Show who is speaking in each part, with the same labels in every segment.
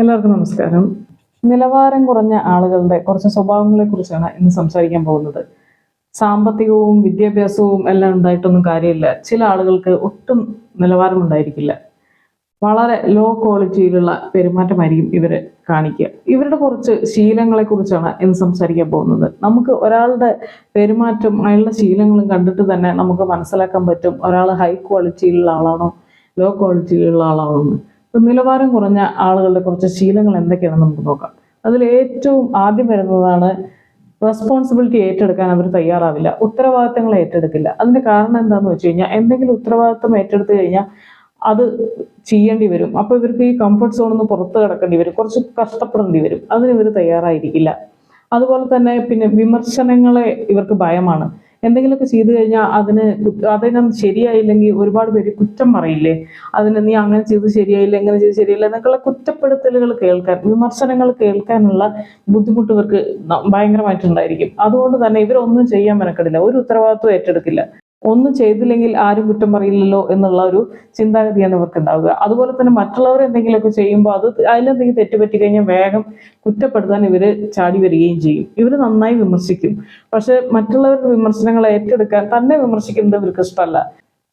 Speaker 1: എല്ലാവർക്കും നമസ്കാരം. നിലവാരം കുറഞ്ഞ ആളുകളുടെ കുറച്ച് സ്വഭാവങ്ങളെ കുറിച്ചാണ് ഇന്ന് സംസാരിക്കാൻ പോകുന്നത്. സാമ്പത്തികവും വിദ്യാഭ്യാസവും എല്ലാം ഉണ്ടായിട്ടൊന്നും കാര്യമില്ല. ചില ആളുകൾക്ക് ഒട്ടും നിലവാരം ഉണ്ടായിരിക്കില്ല. വളരെ ലോ ക്വാളിറ്റിയിലുള്ള പെരുമാറ്റമായിരിക്കും ഇവരെ കാണിക്കുക. ഇവരുടെ കുറച്ച് ശീലങ്ങളെ കുറിച്ചാണ് ഇന്ന് സംസാരിക്കാൻ പോകുന്നത്. നമുക്ക് ഒരാളുടെ പെരുമാറ്റം അയാളുടെ ശീലങ്ങളും കണ്ടിട്ട് തന്നെ നമുക്ക് മനസ്സിലാക്കാൻ പറ്റും ഒരാൾ ഹൈ ക്വാളിറ്റിയിലുള്ള ആളാണോ ലോ ക്വാളിറ്റിയിലുള്ള ആളാണോ എന്ന്. ഇപ്പം നിലവാരം കുറഞ്ഞ ആളുകളുടെ കുറച്ച് ശീലങ്ങൾ എന്തൊക്കെയാണെന്ന് നമുക്ക് നോക്കാം. അതിൽ ഏറ്റവും ആദ്യം വരുന്നതാണ് റെസ്പോൺസിബിലിറ്റി ഏറ്റെടുക്കാൻ അവർ തയ്യാറാവില്ല. ഉത്തരവാദിത്തങ്ങൾ ഏറ്റെടുക്കില്ല. അതിന്റെ കാരണം എന്താണെന്ന് വെച്ച് കഴിഞ്ഞാൽ എന്തെങ്കിലും ഉത്തരവാദിത്തം ഏറ്റെടുത്ത് കഴിഞ്ഞാൽ അത് ചെയ്യേണ്ടി വരും. അപ്പോൾ ഇവർക്ക് ഈ കംഫർട്ട് സോണിൽ നിന്ന് പുറത്ത് കിടക്കേണ്ടി വരും. കുറച്ച് കഷ്ടപ്പെടേണ്ടി വരും. അതിന് ഇവർ തയ്യാറായിരിക്കില്ല. അതുപോലെ തന്നെ പിന്നെ വിമർശനങ്ങളെ ഇവർക്ക് ഭയമാണ്. എന്തെങ്കിലുമൊക്കെ ചെയ്തു കഴിഞ്ഞാൽ അതിന് അതിനും ശരിയായില്ലെങ്കിൽ ഒരുപാട് പേര് കുറ്റം പറയില്ലേ? അതിന് നീ അങ്ങനെ ചെയ്ത് ശരിയായില്ല എങ്ങനെ ചെയ്ത് ശരിയില്ല എന്നൊക്കെയുള്ള കുറ്റപ്പെടുത്തലുകൾ കേൾക്കാൻ വിമർശനങ്ങൾ കേൾക്കാനുള്ള ബുദ്ധിമുട്ട് ഇവർക്ക് ഭയങ്കരമായിട്ടുണ്ടായിരിക്കും. അതുകൊണ്ട് തന്നെ ഇവരൊന്നും ചെയ്യാൻ മെനക്കെടില്ല. ഒരു ഉത്തരവാദിത്വം ഏറ്റെടുക്കില്ല. ഒന്നും ചെയ്തില്ലെങ്കിൽ ആരും കുറ്റം പറയില്ലല്ലോ എന്നുള്ള ഒരു ചിന്താഗതിയാണ് ഇവർക്ക് ഉണ്ടാവുക അതുപോലെ തന്നെ മറ്റുള്ളവർ എന്തെങ്കിലുമൊക്കെ ചെയ്യുമ്പോൾ അത് അതിലെന്തെങ്കിലും തെറ്റുപറ്റി കഴിഞ്ഞാൽ വേഗം കുറ്റപ്പെടുത്താൻ ഇവർ ചാടി വരികയും ചെയ്യും. ഇവർ നന്നായി വിമർശിക്കും. പക്ഷെ മറ്റുള്ളവരുടെ വിമർശനങ്ങൾ ഏറ്റെടുക്കാൻ തന്നെ വിമർശിക്കുന്നത് ഇവർക്ക് ഇഷ്ടമല്ല.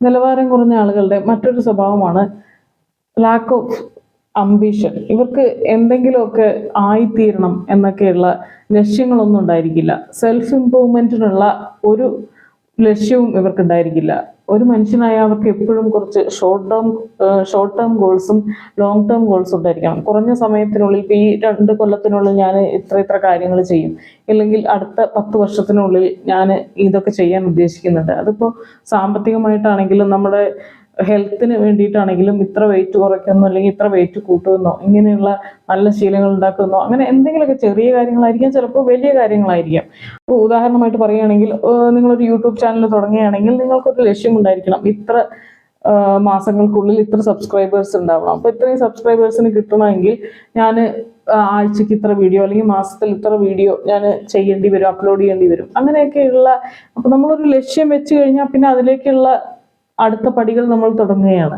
Speaker 1: നിലവാരം കുറഞ്ഞ ആളുകളുടെ മറ്റൊരു സ്വഭാവമാണ് ലാക്ക് ഓഫ് അംബിഷൻ ഇവർക്ക് എന്തെങ്കിലുമൊക്കെ ആയിത്തീരണം എന്നൊക്കെയുള്ള ലക്ഷ്യങ്ങളൊന്നും ഉണ്ടായിരിക്കില്ല. സെൽഫ് ഇംപ്രൂവ്മെന്റിനുള്ള ഒരു ലക്ഷ്യവും ഇവർക്ക് ഉണ്ടായിരിക്കില്ല ഒരു മനുഷ്യനായ അവർക്ക് എപ്പോഴും കുറച്ച് ഷോർട്ട് ടേം ഷോർട്ട് ടേം ഗോൾസും ലോങ് ടേം ഗോൾസും ഉണ്ടായിരിക്കണം. കുറഞ്ഞ സമയത്തിനുള്ളിൽ ഇപ്പം ഈ രണ്ട് കൊല്ലത്തിനുള്ളിൽ ഞാൻ ഇത്ര ഇത്ര കാര്യങ്ങൾ ചെയ്യും. ഇല്ലെങ്കിൽ അടുത്ത പത്ത് വർഷത്തിനുള്ളിൽ ഞാൻ ഇതൊക്കെ ചെയ്യാൻ ഉദ്ദേശിക്കുന്നുണ്ട്. അതിപ്പോൾ സാമ്പത്തികമായിട്ടാണെങ്കിലും നമ്മുടെ ഹെൽത്തിന് വേണ്ടിയിട്ടാണെങ്കിലും ഇത്ര വെയിറ്റ് കുറയ്ക്കുന്നോ അല്ലെങ്കിൽ ഇത്ര വെയിറ്റ് കൂട്ടുമെന്നോ ഇങ്ങനെയുള്ള നല്ല ശീലങ്ങൾ ഉണ്ടാക്കുന്നോ അങ്ങനെ എന്തെങ്കിലുമൊക്കെ ചെറിയ കാര്യങ്ങളായിരിക്കാം ചിലപ്പോൾ വലിയ കാര്യങ്ങളായിരിക്കാം. ഇപ്പോൾ ഉദാഹരണമായിട്ട് പറയുകയാണെങ്കിൽ നിങ്ങളൊരു യൂട്യൂബ് ചാനൽ തുടങ്ങുകയാണെങ്കിൽ നിങ്ങൾക്കൊരു ലക്ഷ്യം ഉണ്ടായിരിക്കണം. ഇത്ര മാസങ്ങൾക്കുള്ളിൽ ഇത്ര സബ്സ്ക്രൈബേഴ്സ് ഉണ്ടാവണം. അപ്പോൾ ഇത്രയും സബ്സ്ക്രൈബേഴ്സിന് കിട്ടണമെങ്കിൽ ഞാൻ ആഴ്ചക്ക് ഇത്ര വീഡിയോ അല്ലെങ്കിൽ മാസത്തിൽ ഇത്ര വീഡിയോ ഞാൻ ചെയ്യേണ്ടി വരും അപ്ലോഡ് ചെയ്യേണ്ടി വരും. അങ്ങനെയൊക്കെയുള്ള അപ്പോൾ നമ്മളൊരു ലക്ഷ്യം വെച്ച് കഴിഞ്ഞാൽ പിന്നെ അതിലേക്കുള്ള അടുത്ത പടികൾ നമ്മൾ തുടങ്ങുകയാണ്.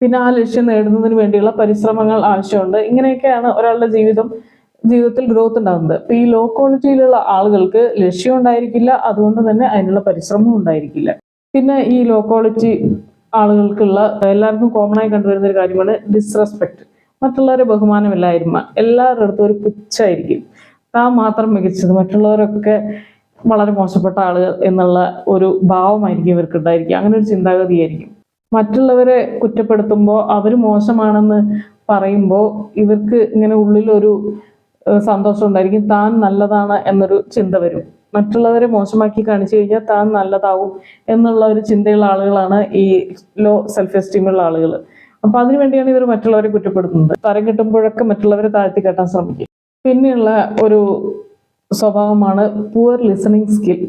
Speaker 1: പിന്നെ ആ ലക്ഷ്യം നേടുന്നതിന് വേണ്ടിയുള്ള പരിശ്രമങ്ങൾ ആവശ്യമുണ്ട്. ഇങ്ങനെയൊക്കെയാണ് ഒരാളുടെ ജീവിതം ജീവിതത്തിൽ ഗ്രോത്ത് ഉണ്ടാകുന്നത്. ഇപ്പൊ ഈ ലോ ക്വാളിറ്റിയിലുള്ള ആളുകൾക്ക് ലക്ഷ്യം ഉണ്ടായിരിക്കില്ല അതുകൊണ്ട് തന്നെ അതിനുള്ള പരിശ്രമം ഉണ്ടായിരിക്കില്ല. പിന്നെ ഈ ലോ ക്വാളിറ്റി ആളുകൾക്കുള്ള എല്ലാവർക്കും കോമൺ ആയി കണ്ടുവരുന്ന ഒരു കാര്യമാണ് ഡിസ്റെസ്പെക്ട് മറ്റുള്ളവരെ ബഹുമാനമില്ലായ്മ. എല്ലാവരുടെ അടുത്തും ഒരു പുച്ഛായിരിക്കും താൻ മാത്രം മികച്ചത് മറ്റുള്ളവരൊക്കെ വളരെ മോശപ്പെട്ട ആളുകൾ എന്നുള്ള ഒരു ഭാവമായിരിക്കും ഇവർക്ക് ഉണ്ടായിരിക്കുക അങ്ങനെ ഒരു ചിന്താഗതിയായിരിക്കും മറ്റുള്ളവരെ കുറ്റപ്പെടുത്തുമ്പോൾ അവർ മോശമാണെന്ന് പറയുമ്പോൾ ഇവർക്ക് ഇങ്ങനെ ഉള്ളിലൊരു സന്തോഷം ഉണ്ടായിരിക്കും. താൻ നല്ലതാണ് എന്നൊരു ചിന്ത വരും. മറ്റുള്ളവരെ മോശമാക്കി കാണിച്ചു കഴിഞ്ഞാൽ താൻ നല്ലതാവും എന്നുള്ള ഒരു ചിന്തയുള്ള ആളുകളാണ് ഈ ലോ സെൽഫ് എസ്റ്റീമുള്ള ആളുകൾ അപ്പൊ അതിനു വേണ്ടിയാണ് ഇവർ മറ്റുള്ളവരെ കുറ്റപ്പെടുത്തുന്നത്. തരം കിട്ടുമ്പോഴൊക്കെ മറ്റുള്ളവരെ താഴ്ത്തി കെട്ടാൻ ശ്രമിക്കും. പിന്നെയുള്ള ഒരു സ്വഭാവമാണ് പുവർ ലിസണിങ് സ്കിൽ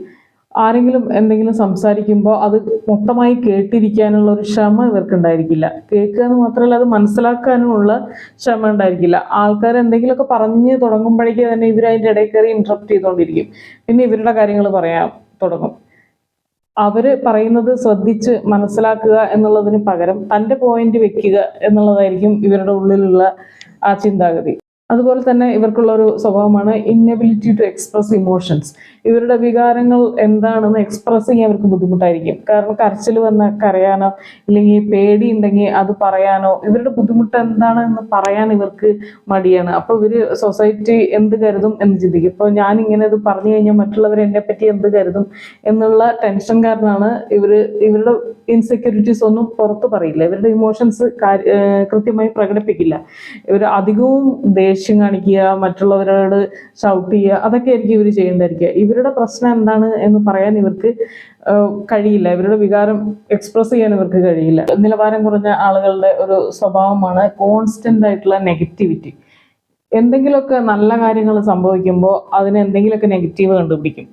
Speaker 1: ആരെങ്കിലും എന്തെങ്കിലും സംസാരിക്കുമ്പോൾ അത് മൊത്തമായി കേട്ടിരിക്കാനുള്ള ഒരു ക്ഷമ ഇവർക്ക് ഉണ്ടായിരിക്കില്ല കേൾക്കുക എന്ന് മാത്രമല്ല അത് മനസ്സിലാക്കാനുമുള്ള ക്ഷമ ഉണ്ടായിരിക്കില്ല. ആൾക്കാർ എന്തെങ്കിലുമൊക്കെ പറഞ്ഞ് തുടങ്ങുമ്പോഴേക്കും തന്നെ ഇവർ അതിന്റെ ഇടയിൽ കയറി ഇൻട്രപ്റ്റ് ചെയ്തുകൊണ്ടിരിക്കും. പിന്നെ ഇവരുടെ കാര്യങ്ങൾ പറയാൻ തുടങ്ങും. അവർ പറയുന്നത് ശ്രദ്ധിച്ച് മനസ്സിലാക്കുക എന്നുള്ളതിന് പകരം തന്റെ പോയിന്റ് വെക്കുക എന്നുള്ളതായിരിക്കും ഇവരുടെ ഉള്ളിലുള്ള ആ ചിന്താഗതി. അതുപോലെ തന്നെ ഇവർക്കുള്ള ഒരു സ്വഭാവമാണ് ഇന്നബിലിറ്റി ടു എക്സ്പ്രസ് ഇമോഷൻസ് ഇവരുടെ വികാരങ്ങൾ എന്താണെന്ന് എക്സ്പ്രസ് ചെയ്യാൻ അവർക്ക് ബുദ്ധിമുട്ടായിരിക്കും. കാരണം കരച്ചിൽ വന്ന കരയാനോ ഇല്ലെങ്കിൽ പേടി ഉണ്ടെങ്കിൽ അത് പറയാനോ ഇവരുടെ ബുദ്ധിമുട്ട് എന്താണ് എന്ന് പറയാൻ ഇവർക്ക് മടിയാണ്. അപ്പോൾ ഇവർ സൊസൈറ്റി എന്ത് കരുതും എന്ന് ചിന്തിക്കും. ഇപ്പോൾ ഞാൻ ഇങ്ങനെ ഇത് പറഞ്ഞു കഴിഞ്ഞാൽ മറ്റുള്ളവർ എന്നെ പറ്റി എന്ത് കരുതും എന്നുള്ള ടെൻഷൻ കാരണമാണ് ഇവർ ഇവരുടെ ഇൻസെക്യൂരിറ്റീസ് ഒന്നും പുറത്ത് പറയില്ല. ഇവരുടെ ഇമോഷൻസ് കൃത്യമായി പ്രകടിപ്പിക്കില്ല. ഇവർ അധികവും ദേഷ്യം കാണിക്കുക മറ്റുള്ളവരോട് ഷൗട്ട് ചെയ്യുക അതൊക്കെ ആയിരിക്കും ഇവർ ചെയ്യേണ്ടായിരിക്കുക. ഇവരുടെ പ്രശ്നം എന്താണ് എന്ന് പറയാൻ ഇവർക്ക് കഴിയില്ല. ഇവരുടെ വികാരം എക്സ്പ്രസ് ചെയ്യാൻ ഇവർക്ക് കഴിയില്ല. നിലവാരം കുറഞ്ഞ ആളുകളുടെ ഒരു സ്വഭാവമാണ് കോൺസ്റ്റന്റ് ആയിട്ടുള്ള നെഗറ്റിവിറ്റി എന്തെങ്കിലുമൊക്കെ നല്ല കാര്യങ്ങൾ സംഭവിക്കുമ്പോൾ അതിന് എന്തെങ്കിലുമൊക്കെ നെഗറ്റീവ് കണ്ടുപിടിക്കും.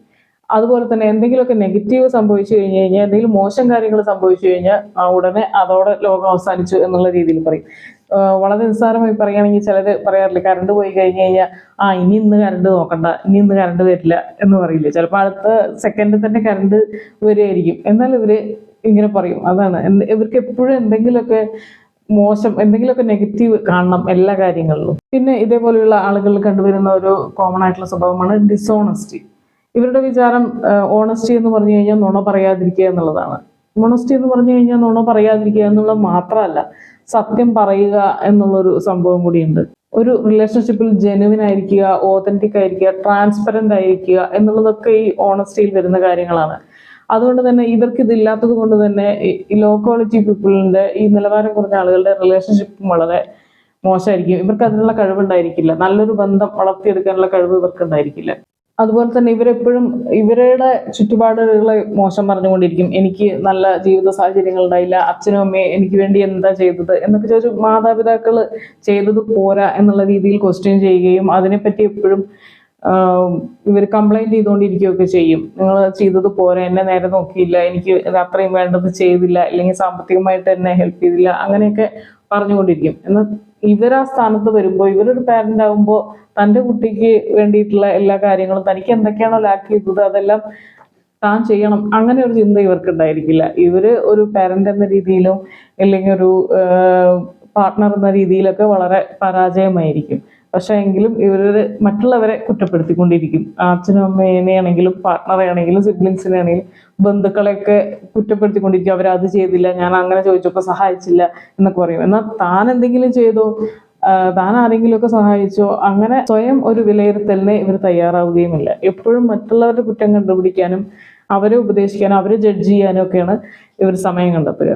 Speaker 1: അതുപോലെ തന്നെ എന്തെങ്കിലുമൊക്കെ നെഗറ്റീവ് സംഭവിച്ചു കഴിഞ്ഞു കഴിഞ്ഞാൽ എന്തെങ്കിലും മോശം കാര്യങ്ങൾ സംഭവിച്ചു കഴിഞ്ഞാൽ ഉടനെ അതോടെ ലോകം അവസാനിച്ചു എന്നുള്ള രീതിയിൽ പറയും. വളരെ നിസ്സാരമായി പറയുകയാണെങ്കിൽ ചിലർ പറയാറില്ല കറണ്ട് പോയി കഴിഞ്ഞു കഴിഞ്ഞാൽ ആ ഇനി ഇന്ന് കറണ്ട് നോക്കണ്ട ഇനി ഇന്ന് കറണ്ട് വരില്ല എന്ന് പറയില്ല. ചിലപ്പോൾ അടുത്ത സെക്കൻഡിൽ തന്നെ കറണ്ട് വരികയായിരിക്കും. എന്നാൽ ഇവർ ഇങ്ങനെ പറയും. അതാണ്. ഇവർക്ക് എപ്പോഴും എന്തെങ്കിലുമൊക്കെ മോശം എന്തെങ്കിലുമൊക്കെ നെഗറ്റീവ് കാണണം എല്ലാ കാര്യങ്ങളിലും. പിന്നെ ഇതേപോലെയുള്ള ആളുകൾ കണ്ടുവരുന്ന ഒരു കോമൺ ആയിട്ടുള്ള സ്വഭാവമാണ് ഡിസോണസ്റ്റി ഇവരുടെ വിചാരം ഓണസ്റ്റി എന്ന് പറഞ്ഞു കഴിഞ്ഞാൽ നുണ പറയാതിരിക്കുക എന്നുള്ളതാണ്. ഓണസ്റ്റി എന്ന് പറഞ്ഞു കഴിഞ്ഞാൽ നുണ പറയാതിരിക്കുക എന്നുള്ളത് മാത്രമല്ല സത്യം പറയുക എന്നുള്ളൊരു സംഭവം കൂടിയുണ്ട്. ഒരു റിലേഷൻഷിപ്പിൽ ജെനുവിൻ ആയിരിക്കുക ഓതന്റിക് ആയിരിക്കുക ട്രാൻസ്പെറന്റ് ആയിരിക്കുക എന്നുള്ളതൊക്കെ ഈ ഓണസ്റ്റിയിൽ വരുന്ന കാര്യങ്ങളാണ്. അതുകൊണ്ട് തന്നെ ഇവർക്ക് ഇതില്ലാത്തത് കൊണ്ട് തന്നെ ഈ ലോ ക്വാളിറ്റി പീപ്പിളിന്റെ ഈ നിലവാരം കുറഞ്ഞ ആളുകളുടെ റിലേഷൻഷിപ്പും വളരെ മോശമായിരിക്കും. ഇവർക്ക് അതിനുള്ള കഴിവുണ്ടായിരിക്കില്ല. നല്ലൊരു ബന്ധം വളർത്തിയെടുക്കാനുള്ള കഴിവ് ഇവർക്ക് ഉണ്ടായിരിക്കില്ല അതുപോലെ തന്നെ ഇവരെപ്പോഴും ഇവരുടെ ചുറ്റുപാടുകളെ മോശം പറഞ്ഞുകൊണ്ടിരിക്കും. എനിക്ക് നല്ല ജീവിത സാഹചര്യങ്ങൾ ഉണ്ടായില്ല. അച്ഛനും അമ്മയും എനിക്ക് വേണ്ടി എന്താ ചെയ്തത് എന്നൊക്കെ ചോദിച്ചു മാതാപിതാക്കൾ ചെയ്തത് പോരാ എന്നുള്ള രീതിയിൽ ക്വസ്റ്റ്യൻ ചെയ്യുകയും അതിനെപ്പറ്റി എപ്പോഴും ഇവർ കംപ്ലൈന്റ് ചെയ്തുകൊണ്ടിരിക്കുകയൊക്കെ ചെയ്യും. നിങ്ങൾ ചെയ്തത് പോരാ എന്നെ നേരെ നോക്കിയില്ല എനിക്ക് അത്രയും വേണ്ടത് ചെയ്തില്ല അല്ലെങ്കിൽ സാമ്പത്തികമായിട്ട് എന്നെ ഹെൽപ്പ് ചെയ്തില്ല അങ്ങനെയൊക്കെ പറഞ്ഞുകൊണ്ടിരിക്കും. എന്നാൽ ഇവരാ സ്ഥാനത്ത് വരുമ്പോൾ ഇവരൊരു പാരന്റ് ആകുമ്പോൾ തന്റെ കുട്ടിക്ക് വേണ്ടിയിട്ടുള്ള എല്ലാ കാര്യങ്ങളും തനിക്ക് എന്തൊക്കെയാണോ ലാക്ക് ചെയ്തത് അതെല്ലാം താൻ ചെയ്യണം അങ്ങനെ ഒരു ചിന്ത ഇവർക്ക് ഉണ്ടായിരിക്കില്ല ഇവർ ഒരു പാരന്റ് എന്ന രീതിയിലും അല്ലെങ്കിൽ ഒരു പാർട്ട്ണർ എന്ന രീതിയിലൊക്കെ വളരെ പരാജയമായിരിക്കും. പക്ഷെ എങ്കിലും ഇവർ മറ്റുള്ളവരെ കുറ്റപ്പെടുത്തിക്കൊണ്ടിരിക്കും. അച്ഛനും അമ്മേനെയാണെങ്കിലും പാർട്ട്ണറെ ആണെങ്കിലും സിബ്ലിങ്സിനെ ആണെങ്കിലും ബന്ധുക്കളെയൊക്കെ കുറ്റപ്പെടുത്തിക്കൊണ്ടിരിക്കും. അവർ അത് ചെയ്തില്ല ഞാൻ അങ്ങനെ ചോദിച്ചപ്പോൾ സഹായിച്ചില്ല എന്നൊക്കെ പറയും. എന്നാൽ താൻ എന്തെങ്കിലും ചെയ്തോ താൻ ആരെങ്കിലുമൊക്കെ സഹായിച്ചോ അങ്ങനെ സ്വയം ഒരു വിലയിരുത്തലിന് ഇവർ തയ്യാറാവുകയുമില്ല. എപ്പോഴും മറ്റുള്ളവരുടെ കുറ്റം കണ്ടുപിടിക്കാനും അവരെ ഉപദേശിക്കാനും അവരെ ജഡ്ജ് ചെയ്യാനും ഒക്കെയാണ് ഇവർ സമയം കണ്ടെത്തുക.